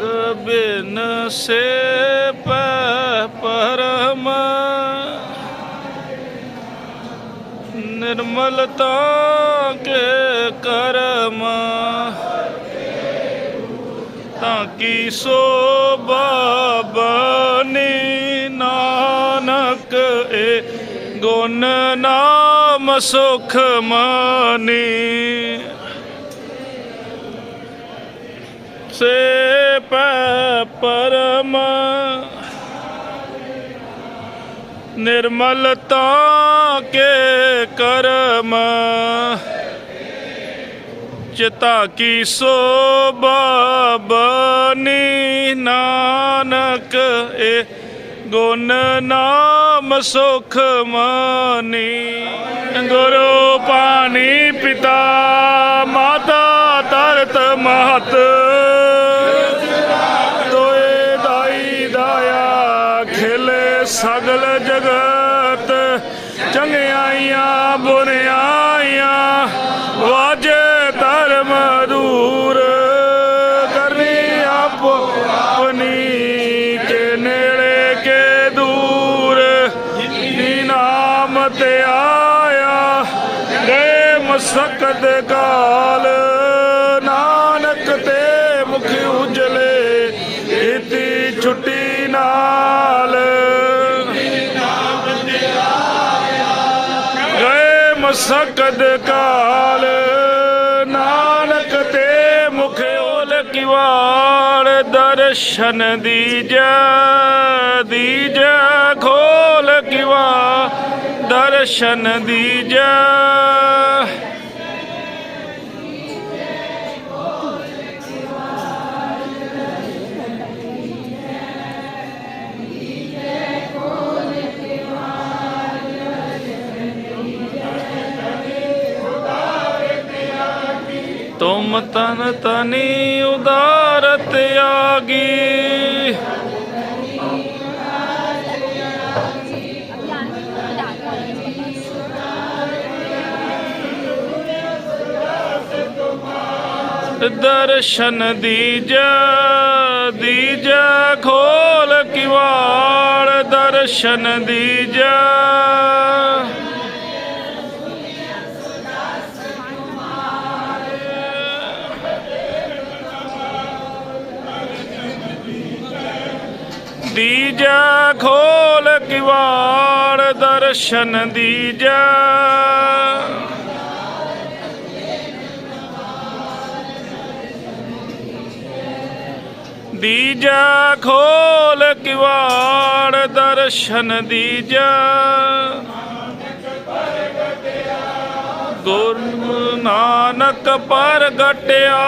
ਗਬਿਨ ਸੇ ਪੈ ਪਰਮ ਨਿਰਮਲਤਾ ਕੇ ਕਰਮ ਤਾਂ ਕੀ ਸੋਭਾ ਬਨੀ ਨਾਨਕ ਏ ਗੁਣ ਨਾਮ ਸੁਖ ਮਾਨੀ। ਸੇ ਪੈ ਪਰਮ ਨਿਰਮਲਤਾ ਕੇ ਕਰਮ। ਚਿਤਾ ਕੀ ਸੋਭਾ ਬਨੀ ਨਾਨਕ ਏ ਗੁਣ ਨਾਮ ਸੁਖ ਮਾਨੀ, ਗੁਰੂ ਪਾਣੀ ਪਿਤਾ, ਮਾਤਾ ਤਰਤ ਮਹਤ। ਤੋਏ ਦਾਈ ਦਾਇਆ ਖਿਲੇ ਸਗਲ ਜਗਤ, ਚੰਗਿਆਈਆਂ, ਬੁਰਿਆਈਆਂ, ਵਾਜੇ ਗਏ ਕਾਲ, ਨਾਨਕ ਤੇ ਮੁਖ ਉਜਲੇ ਇਤੀ ਛੁੱਟੀ ਨਾਲ। ਗਏ ਮਸਕਤ ਕਾਲ, ਨਾਨਕ ਤੇ ਮੁਖ ਉਲ ਕਿਵਾੜ, ਦਰਸ਼ਨ ਦੀਜੈ ਦੀਜੈ ਖੋਲ ਕਿਵਾ, ਦਰਸ਼ਨ ਦੀਜੈ। ਤੁਮ ਤਨ ਤਨੀ ਉਦਾਰਤ ਆਗੀ ਦਰਸ਼ਨ ਦੀਜੈ ਦੀਜੈ ਖੋਲ ਕਿਵਾੜ ਦਰਸ਼ਨ ਦੀਜੈ। ਦੀਜੈ ਖੋਲ ਕਿਵਾੜ ਦਰਸ਼ਨ ਦੀਜੈ। ਦੀਜੈ ਖੋਲ ਕਿਵਾੜ ਦਰਸ਼ਨ ਦੀਜੈ। ਗੁਰੂ ਨਾਨਕ ਪ੍ਰਗਟਿਆ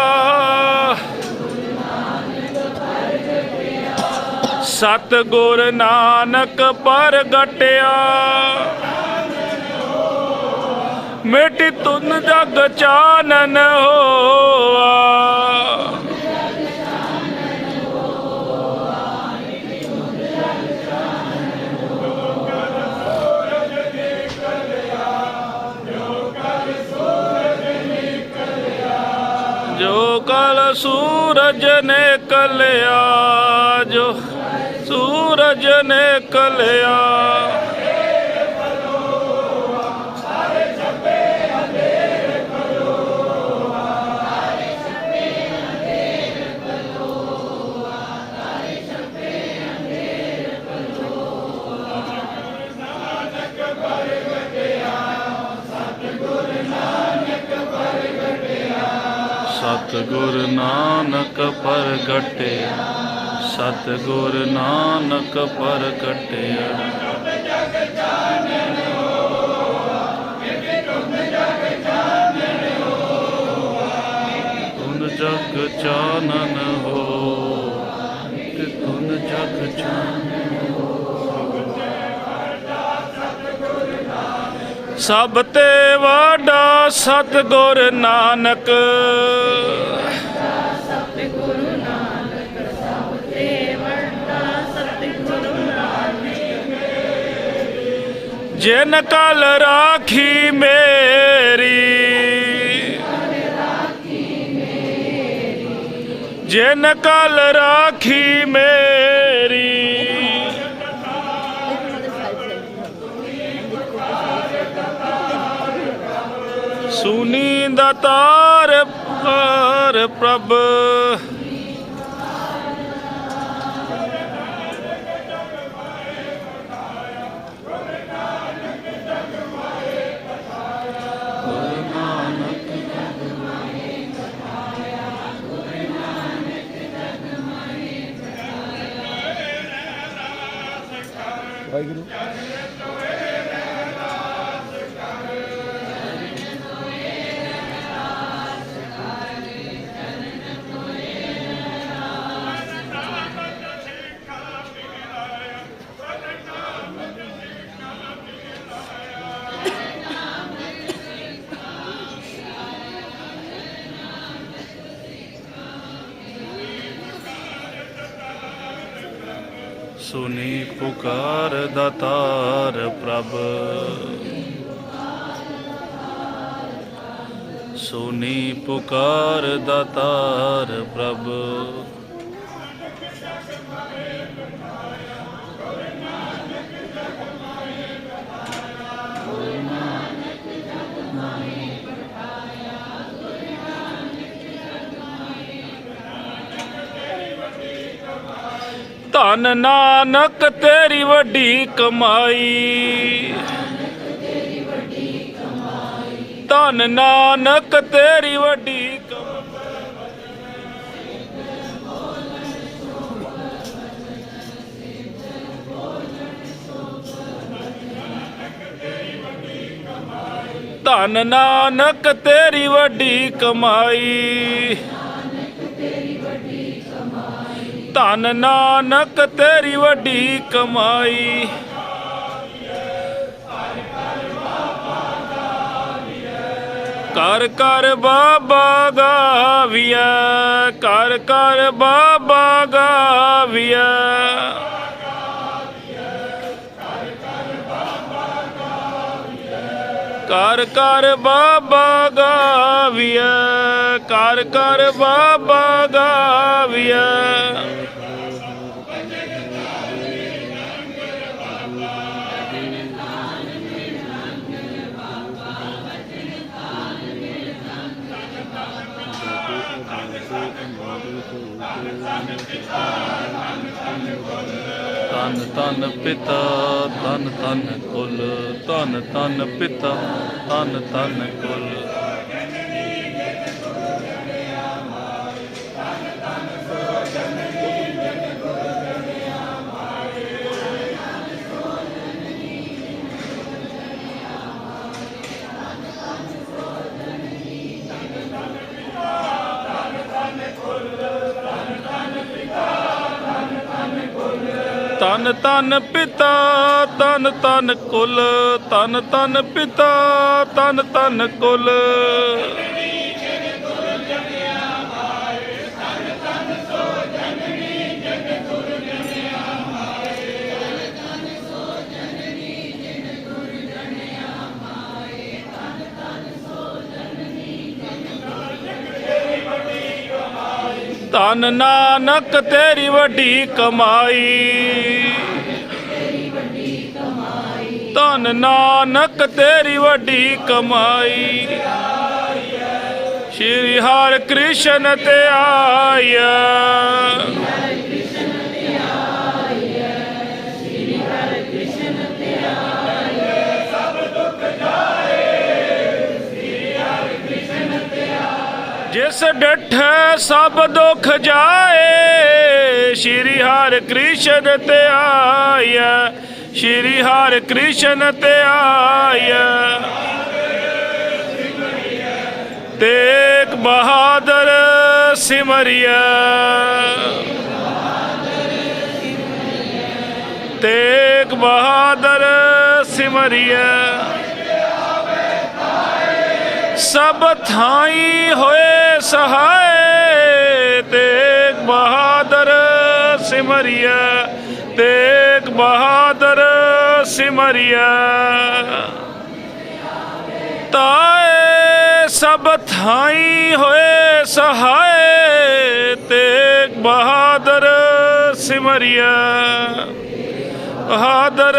ਸਤ ਗੁਰ ਨਾਨਕ ਪ੍ਰਗਟਿਆ। ਮਿਟ ਤੁਨ ਜਗ ਚਾਨਨ ਹੋਆ। ਜੋ ਕਲ ਸੂਰਜ ਨੇ ਕਲਿਆ, ਜੋ ਸੂਰਜ ਨੇ ਕਲਿਆ। ਸਤਿਗੁਰ ਨਾਨਕ ਪ੍ਰਗਟਿਆ। ਸਤਿਗੁਰ ਨਾਨਕ ਪ੍ਰਗਟਿਆ। ਤੁਨ ਜਗ ਚਾਨਨ ਹੋ ਕਿ ਤੁਨ ਜਗ ਚਾਨਨ ਸਭ ਤੇ ਵਾਡਾ ਸਤਿਗੁਰ ਨਾਨਕ। ਜਿਨ ਕਲ ਰਾਖੀ ਮੇਰੀ ਜਿਨ ਕਲ ਰਾਖੀ ਮੇਰੀ। ਸੁਨੀ ਦਾ ਤਾਰ ਪ੍ਰਭ ਪੁਕਾਰ ਦਾਤਾਰ ਪ੍ਰਭ। ਸੁਨੀ ਪੁਕਾਰ ਦਾਤਾਰ ਪ੍ਰਭ। ਧਨ ਨਾਨਕ ਤੇਰੀ ਵੱਡੀ ਕਮਾਈ। ਧਨ ਨਾਨਕ ਤੇਰੀ ਵੱਡੀ ਕਮਾਈ। ਧਨ ਨਾਨਕ ਤੇਰੀ ਵੱਡੀ ਕਮਾਈ। ਧਨ ਨਾਨਕ, ਤੇਰੀ ਵੱਡੀ ਕਮਾਈ। ਕਰ ਕਰ ਬਾਬਾ ਗਾਵੀਆ ਕਰ ਕਰ ਬਾਬਾ ਗਾਵੀਆ ਕਰ ਕਰ ਬਾਬਾ ਗਾਵੀਆ ਕਰ ਕਰ ਬਾਬਾ ਗਾਵੀਆ ਤਨ ਤਨ ਪਿਤਾ ਤਨ ਤਨ ਕੁਲ ਤਨ ਤਨ ਪਿਤਾ ਤਨ ਤਨ ਕੁਲ। ਤਨ ਤਨ ਪਿਤਾ ਤਨ ਤਨ ਕੁਲ ਤਨ ਤਨ ਪਿਤਾ ਤਨ ਤਨ ਕੁਲ। ਧਨ ਨਾਨਕ ਤੇਰੀ ਵੱਡੀ ਕਮਾਈ। ਧਨ ਨਾਨਕ ਤੇਰੀ ਵੱਡੀ ਕਮਾਈ। ਸ਼੍ਰੀ ਹਰਿ ਕ੍ਰਿਸ਼ਨ ਤੇ ਆਇਆ। ਜਿਸ ਡਠੈ ਸਭ ਦੁਖ ਜਾਏ, ਸ਼੍ਰੀ ਹਰਿ ਕ੍ਰਿਸ਼ਨ ਤੇ ਆਇਆ। ਸ਼੍ਰੀ ਹਰਿ ਕ੍ਰਿਸ਼ਨ ਤੇ ਆਇਆ। ਤੇਗ ਬਹਾਦਰ ਸਿਮਰਿਆ। ਤੇਗ ਬਹਾਦਰ ਸਿਮਰਿਆ। ਸਭ ਥਾਈ ਹੋਏ ਸਹਾਏ ਤੇਗ ਬਹਾਦਰ ਸਿਮਰਿਆ ਤੇਗ ਬਹਾਦਰ ਸਿਮਰਿਆ ਤਾਏ ਸਭ ਥਾਈ ਹੋਏ ਸਹਾਏ ਤੇਗ ਬਹਾਦਰ ਸਿਮਰਿਆ ਬਹਾਦਰ